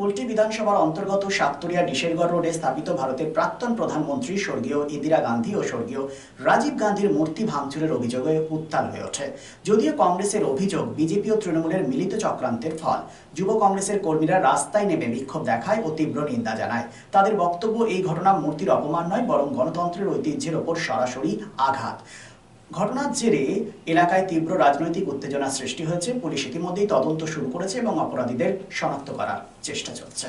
কুলটি বিধানসভার অন্তর্গত সাততরিয়া ডিশেরগড় রোডে স্থাপিত ভারতের প্রাক্তন প্রধানমন্ত্রী স্বর্গীয় ইন্দিরা গান্ধী ও স্বর্গীয় রাজীব গান্ধীর মূর্তি ভাঙচুরের অভিযোগে উত্তাল হয়ে ওঠে। যদিও কংগ্রেসের অভিযোগ বিজেপি ও তৃণমূলের মিলিত চক্রান্তের ফল, যুব কংগ্রেসের কর্মীরা রাস্তায় নেমে বিক্ষোভ দেখায় ও তীব্র নিন্দা জানায়। তাদের বক্তব্য, এই ঘটনা মূর্তির অপমান নয়, বরং গণতন্ত্রের ঐতিহ্যের ওপর সরাসরি আঘাত। ঘটনার জেরে এলাকায় তীব্র রাজনৈতিক উত্তেজনা সৃষ্টি হয়েছে পুলিশ ইতিমধ্যেই তদন্ত শুরু করেছে এবং অপরাধীদের শনাক্ত করার চেষ্টা চলছে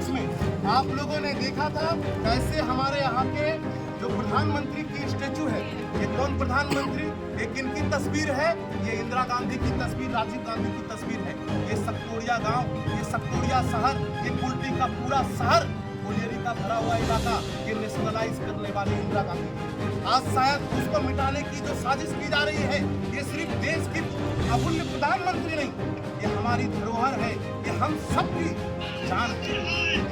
इसमें आप लोगों ने देखा था कैसे हमारे यहाँ के जो प्रधानमंत्री की स्टेचू है, ये कौन प्रधानमंत्री? ये किन की तस्वीर है, ये इंदिरा गांधी की तस्वीर, राजीव गांधी की तस्वीर है। ये सकतोड़िया गाँव, ये सकतोड़िया शहर, ये कुल्टी का पूरा शहर कोलियरी का भरा हुआ इलाका, ये नेशनलाइज करने वाली इंदिरा गांधी। आज शायद उसको मिटाने की जो साजिश की जा रही है, ये सिर्फ़ देश की अमूल्य प्रधानमंत्री नहीं, ये हमारी धरोहर है, ये हम सबकी जान है।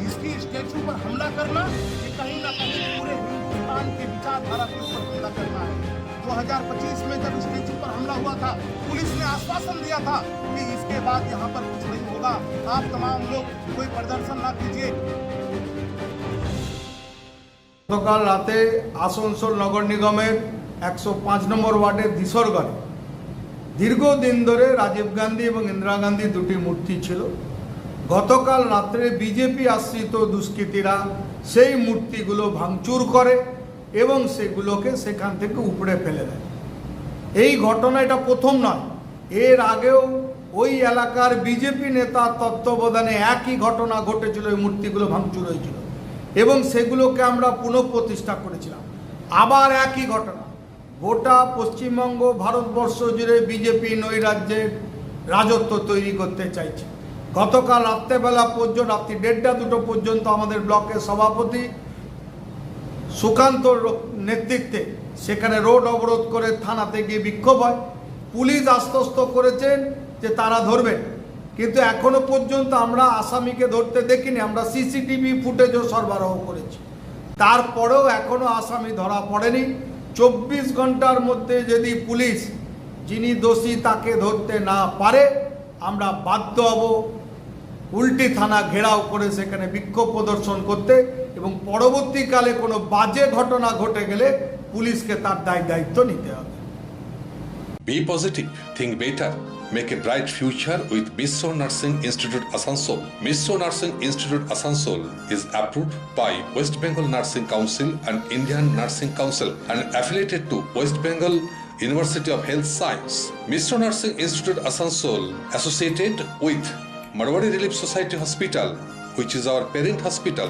इसकी स्टेचू पर हमला करना, ये कहीं ना कहीं पूरे हिंदुस्तान के विचारधारा के ऊपर हमला करना है 2025 में जब स्टेचू पर हमला हुआ था पुलिस ने आश्वासन दिया था कि इसके बाद यहाँ पर कुछ नहीं होगा आप तमाम लोग कोई प्रदर्शन ना कीजिए গতকাল রাতে আসানসোল নগর নিগমের একশো পাঁচ নম্বর ওয়ার্ডের দিশরগড়ে দীর্ঘদিন ধরে রাজীব গান্ধী এবং ইন্দিরা গান্ধী দুটি মূর্তি ছিল গতকাল রাত্রে বিজেপি আশ্রিত দুষ্কৃতীরা সেই মূর্তিগুলো ভাঙচুর করে এবং সেগুলোকে সেখান থেকে উপড়ে ফেলে দেয়। এই ঘটনা এটা প্রথম নয়। এর আগেও ওই এলাকার বিজেপি নেতা তত্ত্বাবধানে একই ঘটনা ঘটেছিল ওই মূর্তিগুলো ভাঙচুর হয়েছিল এবং সেগুলোকে আমরা পুনঃপ্রতিষ্ঠা করেছিলাম। আবার একই ঘটনা। গোটা পশ্চিমবঙ্গ, ভারতবর্ষ জুড়ে বিজেপি নৈরাজ্যের রাজত্ব তৈরি করতে চাইছে। গতকাল রাত্রেবেলা পর্যন্ত, রাত্রি দেড়টা দুটো পর্যন্ত আমাদের ব্লকের সভাপতি সুকান্ত র- নেতৃত্বে সেখানে রোড অবরোধ করে থানাতে গিয়ে বিক্ষোভ হয়। পুলিশ আশ্বস্ত করেছেন যে তারা ধরবেন। কিন্তু এখনও পর্যন্ত আমরা আসামিকে ধরতে দেখিনি, আমরা সিসিটিভি ফুটেজও সরবরাহ করেছি। তারপরেও এখনও আসামি ধরা পড়েনি। চব্বিশ ঘণ্টার মধ্যে যদি পুলিশ, যিনি দোষী, তাকে ধরতে না পারে, আমরা বাধ্য হব। উল্টি থানা ঘেরাও করে সেখানে বিক্ষোভ প্রদর্শন করতে। এবং পরবর্তীকালে কোনো বাজে ঘটনা ঘটে গেলে পুলিশকে তার দায় দায়িত্ব নিতে হবে Be positive, think better. Make a bright future with Misso Nursing Institute Asansol. Misso Nursing Institute Asansol is approved by West Bengal Nursing Council and Indian Nursing Council and affiliated to West Bengal University of Health Science. Misso Nursing Institute Asansol associated with Marwari Relief Society Hospital, which is our parent hospital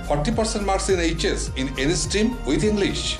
40% marks in HS in any stream with English.